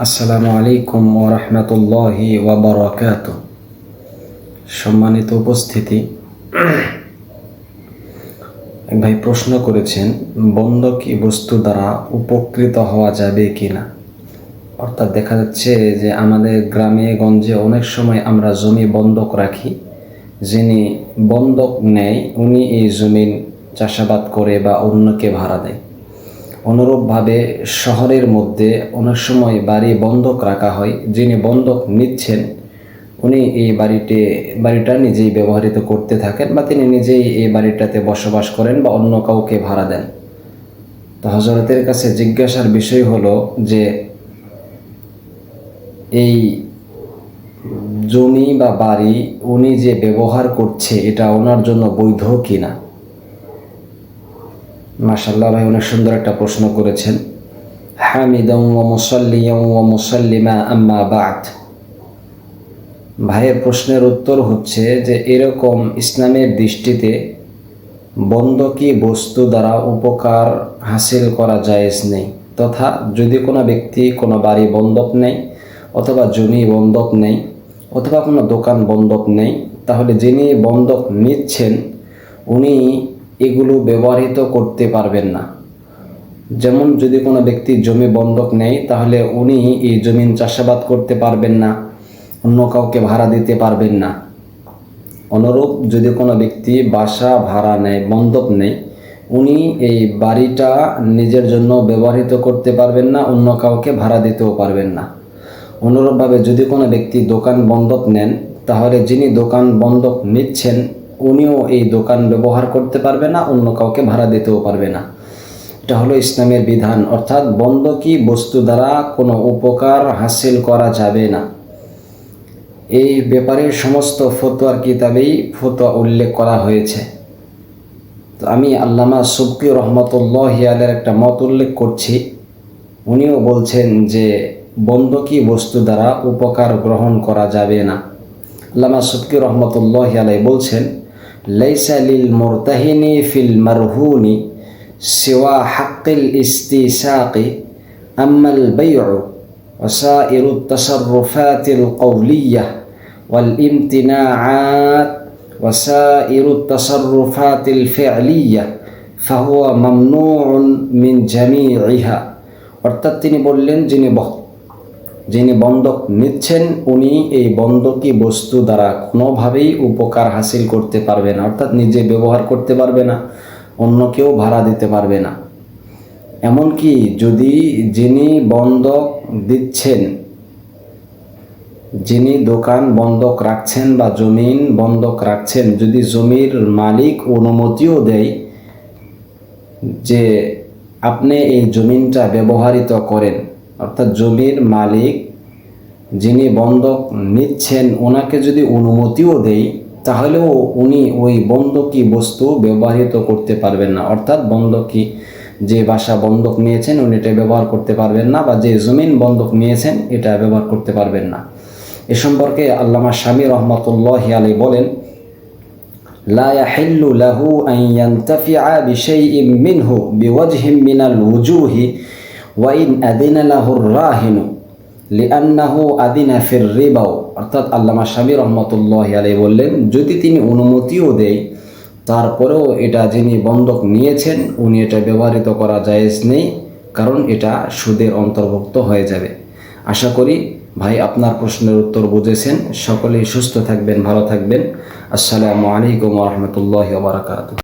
আসসালামু আলাইকুম ওরহমতুল্লাহি ওবরাকাত সম্মানিত উপস্থিতি। এক ভাই প্রশ্ন করেছেন, বন্ধকি বস্তু দ্বারা উপকৃত হওয়া যাবে কি না অর্থাৎ দেখা যাচ্ছে যে আমাদের গ্রামে, গঞ্জে অনেক সময় আমরা জমি বন্ধক রাখি। যিনি বন্ধক নেয়, উনি এই জমিন চাষাবাদ করে বা অন্যকে ভাড়া দেয়। অনুরূপভাবে শহরের মধ্যে অনেক সময় বাড়ি বন্ধক রাখা হয়। যিনি বন্ধক নিচ্ছেন, উনি এই বাড়িতে, বাড়িটা নিজেই ব্যবহৃত করতে থাকেন বা তিনি নিজেই এই বাড়িটাতে বসবাস করেন বা অন্য কাউকে ভাড়া দেন। তো হজরতের কাছে জিজ্ঞাসার বিষয় হলো যে, এই জমি বা বাড়ি উনি যে ব্যবহার করছে, এটা ওনার জন্য বৈধ কিনা? মাশাল্লাহ ভাই অনেক সুন্দর একটা প্রশ্ন করেছেন। হামিদং ও মুসল্লিয়ং ও মুসল্লিমা আম্মা বাদ। ভাইয়ের প্রশ্নের উত্তর হচ্ছে যে, এরকম ইসলামের দৃষ্টিতে বন্ধকি বস্তু দ্বারা উপকার হাসিল করা জায়েজ নেই, তথা যদি কোনো ব্যক্তি কোনো বাড়ি বন্ধক নেই অথবা জমি বন্ধক নেই অথবা কোনো দোকান বন্ধক নেই তাহলে যিনি বন্ধক নিচ্ছেন, উনি এগুলো ব্যবহৃত করতে পারবেন না। যেমন যদি কোনো ব্যক্তি জমি বন্ধক নেয়, তাহলে উনি এই জমিন চাষাবাদ করতে পারবেন না, অন্য কাউকে ভাড়া দিতে পারবেন না। অনুরূপ যদি কোনো ব্যক্তি বাসা ভাড়া নেয়, বন্ধক নেয়, উনি এই বাড়িটা নিজের জন্য ব্যবহৃত করতে পারবেন না, অন্য কাউকে ভাড়া দিতেও পারবেন না। অনুরূপভাবে যদি কোনো ব্যক্তি দোকান বন্ধক নেন, তাহলে যিনি দোকান বন্ধক নিচ্ছেন উনিও এই দোকান ব্যবহার করতে পারবে না, অন্য কাউকে ভাড়া দিতেও পারবে না। এটা হলো ইসলামের বিধান। অর্থাৎ বন্ধকি বস্তু দ্বারা কোনো উপকার হাসিল করা যাবে না। এই ব্যাপারে সমস্ত ফতোয়ার কিতাবেই ফতোয়া উল্লেখ করা হয়েছে। তো আমি আল্লামা সুবকি রহমতুল্লাহ আলের একটা মত উল্লেখ করছি। উনিও বলছেন যে বন্ধকি বস্তু দ্বারা উপকার গ্রহণ করা যাবে না। আল্লামা সুবকি রহমতুল্লাহ আলাই বলছেন লাইসা লিল মুরতাহিনি ফিল মারহুনি সিওয়া হাক্কিল ইস্তিসাকি আম্মাল বাইউ وسائر التصرفات القولية والامتناعات وسائر التصرفات الفعلية فهو ممنوع من جميعها অর্থাৎ তিনি বললেন যিনি যিনি বন্ধক নিচ্ছেন, উনি এই বন্ধকি বস্তু দ্বারা কোনোভাবেই উপকার হাসিল করতে পারবে না, অর্থাৎ নিজে ব্যবহার করতে পারবে না, অন্য কেউ ভাড়া দিতে পারবে না। এমনকি যদি যিনি বন্ধক দিচ্ছেন, যিনি দোকান বন্ধক রাখছেন বা জমিন বন্ধক রাখছেন, যদি জমির মালিক অনুমতিও দেয় যে আপনি এই জমিনটা ব্যবহৃত করেন অর্থাৎ জমির মালিক যিনি বন্ধক নিচ্ছেন ওনাকে যদি অনুমতিও দেয় তাহলেও উনি ওই বন্ধকি বস্তু ব্যবহৃত করতে পারবেন না অর্থাৎ বন্ধকি যে বাসা বন্ধক নিয়েছেন উনি এটা ব্যবহার করতে পারবেন না বা যে জমিন বন্ধক নিয়েছেন এটা ব্যবহার করতে পারবেন না এ সম্পর্কে আল্লামা স্বামী রহমতুল্লাহ আলী বলেন لا يحل له أن ينتفع بشيء منه بوجه من الوجوه ওয়াইন আদিন আলাহুর আদিনা ফির অর্থাৎ আল্লামা শামী রহমতুল্লাহ আলাই বললেন, যদি তিনি অনুমতিও দেয়, তারপরেও এটা যিনি বন্ধক নিয়েছেন, উনি এটা ব্যবহৃত করা জায়েজ নেই, কারণ এটা সুদের অন্তর্ভুক্ত হয়ে যাবে। আশা করি ভাই আপনার প্রশ্নের উত্তর বুঝেছেন। সকলেই সুস্থ থাকবেন, ভালো থাকবেন। আসসালামু আলাইকুম রহমতুল্লাহ বারাকাতু